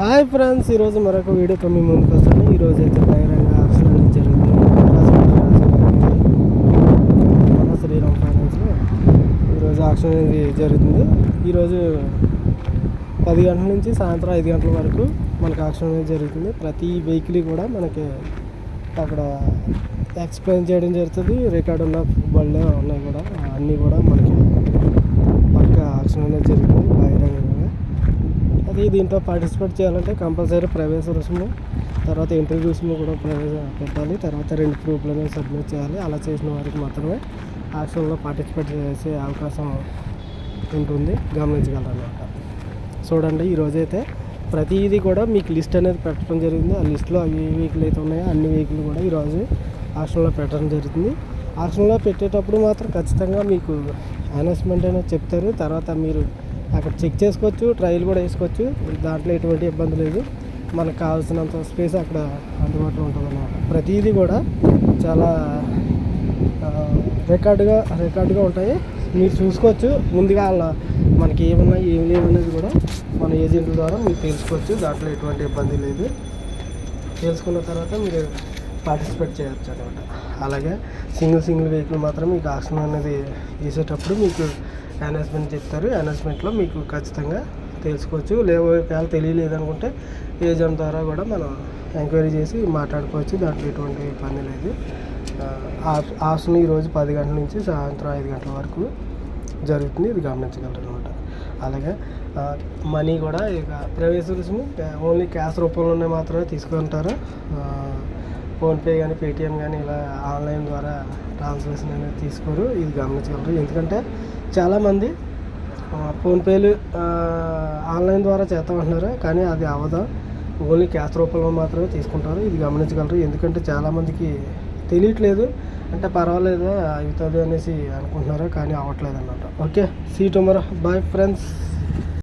Hi friends ఈరోజు మరొక వీడియోతో మీ ముందుకు వస్తాను. ఈరోజు అయితే బహిరంగ ఆక్షన్ అనేది జరుగుతుంది మన శ్రీరామ్ ఫైనాన్స్లో ఈరోజు ఆక్షన్ అనేది జరుగుతుంది. ఈరోజు పది గంటల నుంచి సాయంత్రం ఐదు గంటల వరకు మనకి ఆక్షన్ అనేది జరుగుతుంది. ప్రతి వెహికల్ కూడా మనకి అక్కడ ఎక్స్ప్లెయిన్ చేయడం జరుగుతుంది. రికార్డ్ ఉన్న బళ్ళే ఉన్నాయి కూడా. అన్నీ కూడా మనకి పక్క ఆక్షన్ అనేది జరుగుతుంది. బహిరంగంగా దీంట్లో పార్టిసిపేట్ చేయాలంటే కంపల్సరీ ప్రవేశ రుసుము తర్వాత ఇంటర్వ్యూ రుసుము కూడా ప్రవేశ పెట్టాలి. తర్వాత రెండు ప్రూఫ్లు అనేవి సబ్మిట్ చేయాలి. అలా చేసిన వారికి మాత్రమే యాక్షన్లో పార్టిసిపేట్ చేసే అవకాశం ఉంటుంది. గమనించగలరన్నమాట. చూడండి ఈరోజైతే ప్రతిదీ కూడా మీకు లిస్ట్ అనేది పెట్టడం జరిగింది. ఆ లిస్ట్లో అవి వెహికల్ అయితే ఉన్నాయో అన్ని వెహికల్ కూడా ఈరోజు ఆక్షన్లో పెట్టడం జరుగుతుంది. ఆక్షన్లో పెట్టేటప్పుడు మాత్రం ఖచ్చితంగా మీకు అనౌన్స్మెంట్ అనేది చెప్తారు. తర్వాత మీరు అక్కడ చెక్ చేసుకోవచ్చు ట్రయల్ కూడా వేసుకోవచ్చు. దాంట్లో ఎటువంటి ఇబ్బంది లేదు. మనకు కావాల్సినంత స్పేస్ అక్కడ అందుబాటులో ఉంటుంది అన్నమాట ప్రతిదీ కూడా చాలా రికార్డుగా రికార్డుగా ఉంటాయి. మీరు చూసుకోవచ్చు. ముందుగా మనకి ఏమన్నా ఏం లేవనేది కూడా మన ఏజెంట్ల ద్వారా మీరు తెలుసుకోవచ్చు. దాంట్లో ఎటువంటి ఇబ్బంది లేదు. తెలుసుకున్న తర్వాత మీరు పార్టిసిపేట్ చేయొచ్చు అనమాట అలాగే సింగిల్ సింగిల్ వెహికల్ మాత్రం మీకు ఆక్షన్ అనేది వేసేటప్పుడు మీకు అనౌన్స్మెంట్ చెప్తారు. అనౌన్స్మెంట్లో మీకు ఖచ్చితంగా తెలుసుకోవచ్చు. లేవో ఒకవేళ తెలియలేదు అనుకుంటే ఏజెంట్ ద్వారా కూడా మనం ఎంక్వైరీ చేసి మాట్లాడుకోవచ్చు. దాంట్లో ఎటువంటి పని లేదు. ఆప్షన్ ఈరోజు పది గంటల నుంచి సాయంత్రం ఐదు గంటల వరకు జరుగుతుంది. ఇది గమనించగలరు అనమాట అలాగే మనీ కూడా ఇక ప్రవేశ రుసుము ఓన్లీ క్యాష్ రూపంలోనే మాత్రమే తీసుకుంటారు. ఫోన్పే కానీ పేటిఎం కానీ ఇలా ఆన్లైన్ ద్వారా ట్రాన్స్లేషన్ అనేది తీసుకోరు. ఇది గమనించగలరు. ఎందుకంటే చాలామంది ఫోన్పేలు ఆన్లైన్ ద్వారా చేస్తామంటున్నారు. కానీ అది అవ్వదు ఓన్లీ క్యాష్ రూపంలో మాత్రమే తీసుకుంటారు. ఇది గమనించగలరు. ఎందుకంటే చాలామందికి తెలియట్లేదు. అంటే పర్వాలేదు అవుతుంది అనేసి అనుకుంటున్నారు. కానీ అవ్వట్లేదు అన్నమాట okay. See tomorrow. Bye friends.